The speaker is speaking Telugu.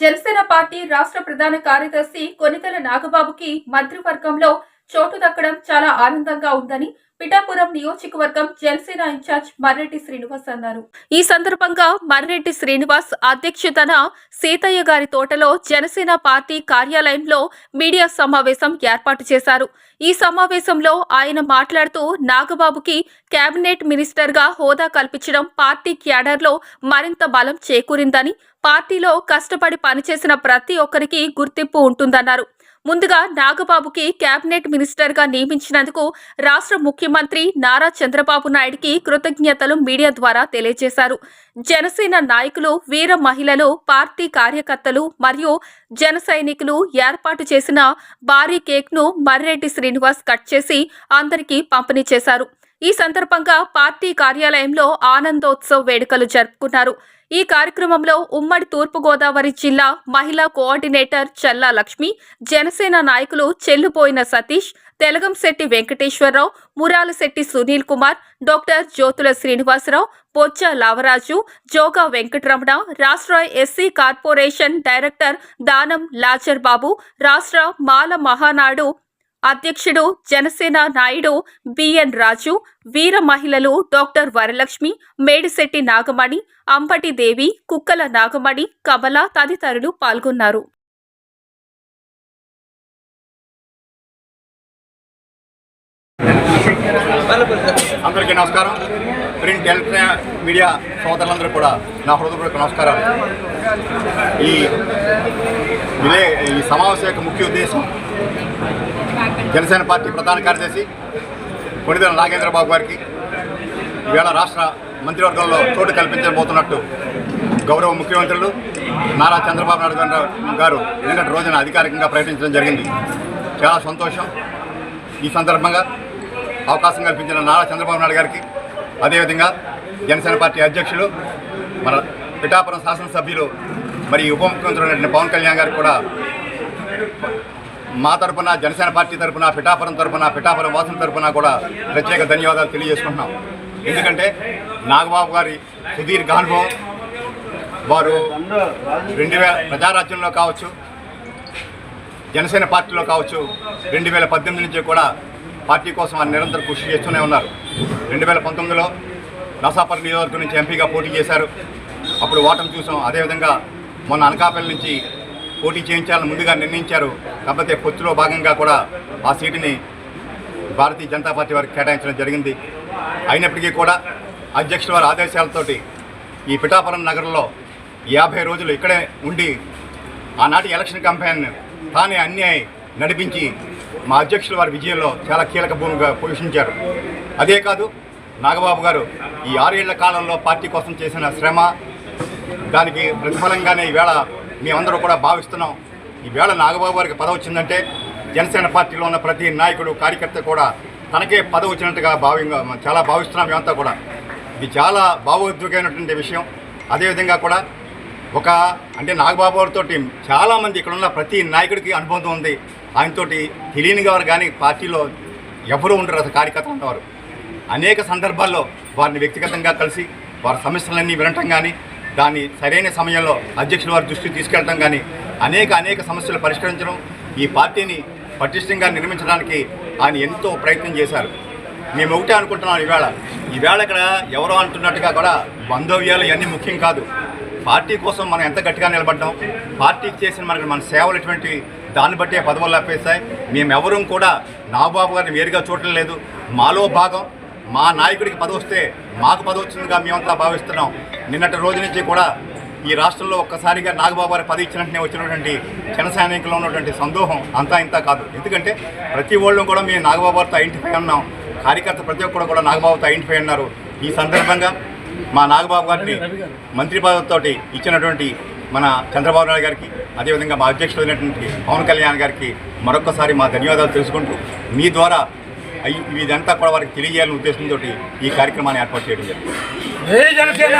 జనసేన పార్టీ రాష్ట్ర ప్రధాన కార్యదర్శి కొనితెల నాగబాబుకి మంత్రివర్గంలో చోటు దక్కడం చాలా ఆనందంగా ఉందని పిఠాపురం నియోజకవర్గం జనసేన ఇన్ఛార్జ్ మర్రెడ్డి శ్రీనివాస్ అన్నారు. ఈ సందర్భంగా మర్రెడ్డి శ్రీనివాస్ అధ్యక్షతన సీతయ్య గారి తోటలో జనసేన పార్టీ కార్యాలయంలో మీడియా సమావేశం ఏర్పాటు చేశారు. ఈ సమావేశంలో ఆయన మాట్లాడుతూ నాగబాబుకి కేబినెట్ మినిస్టర్గా హోదా కల్పించడం పార్టీ క్యాడర్లో మరింత బలం చేకూరిందని పార్టీలో కష్టపడి పనిచేసిన ప్రతి ఒక్కరికి గుర్తింపు ఉంటుందన్నారు. ముందుగా నాగబాబుకి కేబినెట్ మినిస్టర్గా నియమించినందుకు రాష్ట్ర ముఖ్యమంత్రి నారా చంద్రబాబు నాయుడికి కృతజ్ఞతలు మీడియా ద్వారా తెలియజేశారు. జనసేన నాయకులు వీర మహిళలు పార్టీ కార్యకర్తలు మరియు జన సైనికులు ఏర్పాటు చేసిన భారీ కేక్ను మర్రెడ్డి శ్రీనివాస్ కట్ చేసి అందరికీ పంపిణీ చేశారు. ఈ సందర్భంగా పార్టీ కార్యాలయంలో ఆనందోత్సవ్ వేడుకలు జరుపుకున్నారు. ఈ కార్యక్రమంలో ఉమ్మడి తూర్పుగోదావరి జిల్లా మహిళా కోఆర్డినేటర్ చల్లా లక్ష్మి జనసేన నాయకులు చెల్లుపోయిన సతీష్ తెలగంశెట్టి వెంకటేశ్వరరావు మురాలశెట్టి సునీల్ కుమార్ డాక్టర్ జ్యోతుల శ్రీనివాసరావు బొచ్చ లావరాజు జోగా వెంకటరమణ రాష్ట్ర ఎస్సీ కార్పొరేషన్ డైరెక్టర్ దానం లాచర్ బాబు రాష్ట్ర మాల మహానాడు అధ్యక్షుడు జనసేన నాయుడు బిఎన్ రాజు వీర మహిళలు డాక్టర్ వరలక్ష్మి మేడిశెట్టి నాగమణి అంబటి దేవి కుక్కల నాగమణి కమల తదితరులు పాల్గొన్నారు. అందరికీ నమస్కారం. ప్రింట్ ఎలక్ట్రానిక్ మీడియా సోదరులందరూ కూడా నా హృదయపూర్వక నమస్కారాలు. ఈ విలే ఈ సమావేశం యొక్క ముఖ్య ఉద్దేశం జనసేన పార్టీ ప్రధాన కార్యదర్శి కొణిదెల నాగేంద్రబాబు గారికి ఈవేళ రాష్ట్ర మంత్రివర్గంలో చోటు కల్పించబోతున్నట్టు గౌరవ ముఖ్యమంత్రులు నారా చంద్రబాబు నాయుడు గారు- గారు నిన్నటి రోజున అధికారికంగా ప్రకటించడం జరిగింది. చాలా సంతోషం. ఈ సందర్భంగా అవకాశం కల్పించిన నారా చంద్రబాబు నాయుడు గారికి అదేవిధంగా జనసేన పార్టీ అధ్యక్షులు మన పిఠాపురం శాసనసభ్యులు మరి ఉప ముఖ్యమంత్రి పవన్ కళ్యాణ్ గారికి కూడా మా తరఫున జనసేన పార్టీ తరపున పిఠాపురం తరఫున పిఠాపురం వాసుల తరఫున కూడా ప్రత్యేక ధన్యవాదాలు తెలియజేసుకుంటున్నాం. ఎందుకంటే నాగబాబు గారి సుదీర్ఘ అనుభవం వారు రెండు వేల ప్రజారాజ్యంలో కావచ్చు జనసేన పార్టీలో కావచ్చు రెండు వేల పద్దెనిమిది నుంచి కూడా పార్టీ కోసం వారు నిరంతరం కృషి చేస్తూనే ఉన్నారు. రెండు వేల పంతొమ్మిదిలో నసాపల్లి నియోజకవర్గం నుంచి ఎంపీగా పోటీ చేశారు. అప్పుడు ఓటమి చూసాం. అదేవిధంగా మొన్న అనకాపల్లి నుంచి పోటీ చేయించాలని ముందుగా నిర్ణయించారు. కాకపోతే పొత్తులో భాగంగా కూడా ఆ సీటుని భారతీయ జనతా పార్టీ వారికి కేటాయించడం జరిగింది. అయినప్పటికీ కూడా అధ్యక్షుల వారి ఆదేశాలతోటి ఈ పిఠాపురం నగరంలో యాభై రోజులు ఇక్కడే ఉండి ఆనాటి ఎలక్షన్ కంపెనీ తానే అన్నీ నడిపించి మా అధ్యక్షుల వారి విజయంలో చాలా కీలక భూమిగా పోషించారు. అదే కాదు నాగబాబు గారు ఈ ఆరేళ్ళ కాలంలో పార్టీ కోసం చేసిన శ్రమ దానికి ప్రతిఫలంగానే ఈవేళ మేమందరూ కూడా భావిస్తున్నాం. ఈవేళ నాగబాబు గారికి పదవి వచ్చిందంటే జనసేన పార్టీలో ఉన్న ప్రతి నాయకుడు కార్యకర్త కూడా తనకే పదవి వచ్చినట్టుగా భావ్యంగా చాలా భావిస్తున్నాం మేమంతా కూడా. ఇది చాలా భావోద్వేగమైనటువంటి విషయం. అదేవిధంగా కూడా ఒక అంటే నాగబాబు గారితో చాలామంది ఇక్కడ ఉన్న ప్రతి నాయకుడికి అనుబంధం ఉంది. ఆయనతోటి తెలియని వారు కానీ పార్టీలో ఎవరు ఉండరు అసలు కార్యకర్తలు ఉన్నవారు. అనేక సందర్భాల్లో వారిని వ్యక్తిగతంగా కలిసి వారి సమస్యలన్నీ వినటం కానీ దాన్ని సరైన సమయంలో అధ్యక్షుల వారి దృష్టికి తీసుకెళ్ళడం కానీ అనేక అనేక సమస్యలు పరిష్కరించడం ఈ పార్టీని పటిష్టంగా నిర్మించడానికి ఆయన ఎంతో ప్రయత్నం చేశారు. మేము ఒకటే అనుకుంటున్నాం ఈవేళ. ఈవేళ ఇక్కడ ఎవరో అంటున్నట్టుగా కూడా బంధవ్యాలు ఇవన్నీ ముఖ్యం కాదు. పార్టీ కోసం మనం ఎంత గట్టిగా నిలబడ్డాం. పార్టీకి చేసిన మనకి మన సేవలు ఎటువంటి దాన్ని బట్టే పదవులు అప్పేస్తాయి మేమెవరూ కూడా నాగబాబు గారిని వేరుగా చూడటం లేదు. మాలో భాగం మా నాయకుడికి పదవి వస్తే మాకు పదవి వచ్చిందిగా మేమంతా భావిస్తున్నాం. నిన్నటి రోజు నుంచి కూడా ఈ రాష్ట్రంలో ఒక్కసారిగా నాగబాబు గారి పదవి ఇచ్చినట్టునే వచ్చినటువంటి జన సైనికుల్లో ఉన్నటువంటి సందోహం అంతా ఇంత కాదు. ఎందుకంటే ప్రతి ఒళ్ళు కూడా మేము నాగబాబు గారితో ఐడెంటిఫై ఉన్నాం. కార్యకర్త ప్రతి ఒక్కరు కూడా నాగబాబుతో ఐడెంటిఫై ఉన్నారు. ఈ సందర్భంగా మా నాగబాబు గారిని మంత్రి పదవితోటి ఇచ్చినటువంటి మన చంద్రబాబు నాయుడు గారికి అదేవిధంగా మా అధ్యక్షుడైనటువంటి పవన్ కళ్యాణ్ గారికి మరొకసారి మా ధన్యవాదాలు తెలుసుకుంటూ మీ ద్వారా ఇదంతా కూడా వారికి తెలియజేయాలనే ఉద్దేశంతో ఈ కార్యక్రమాన్ని ఏర్పాటు చేయడం జరిగింది. జనసేన.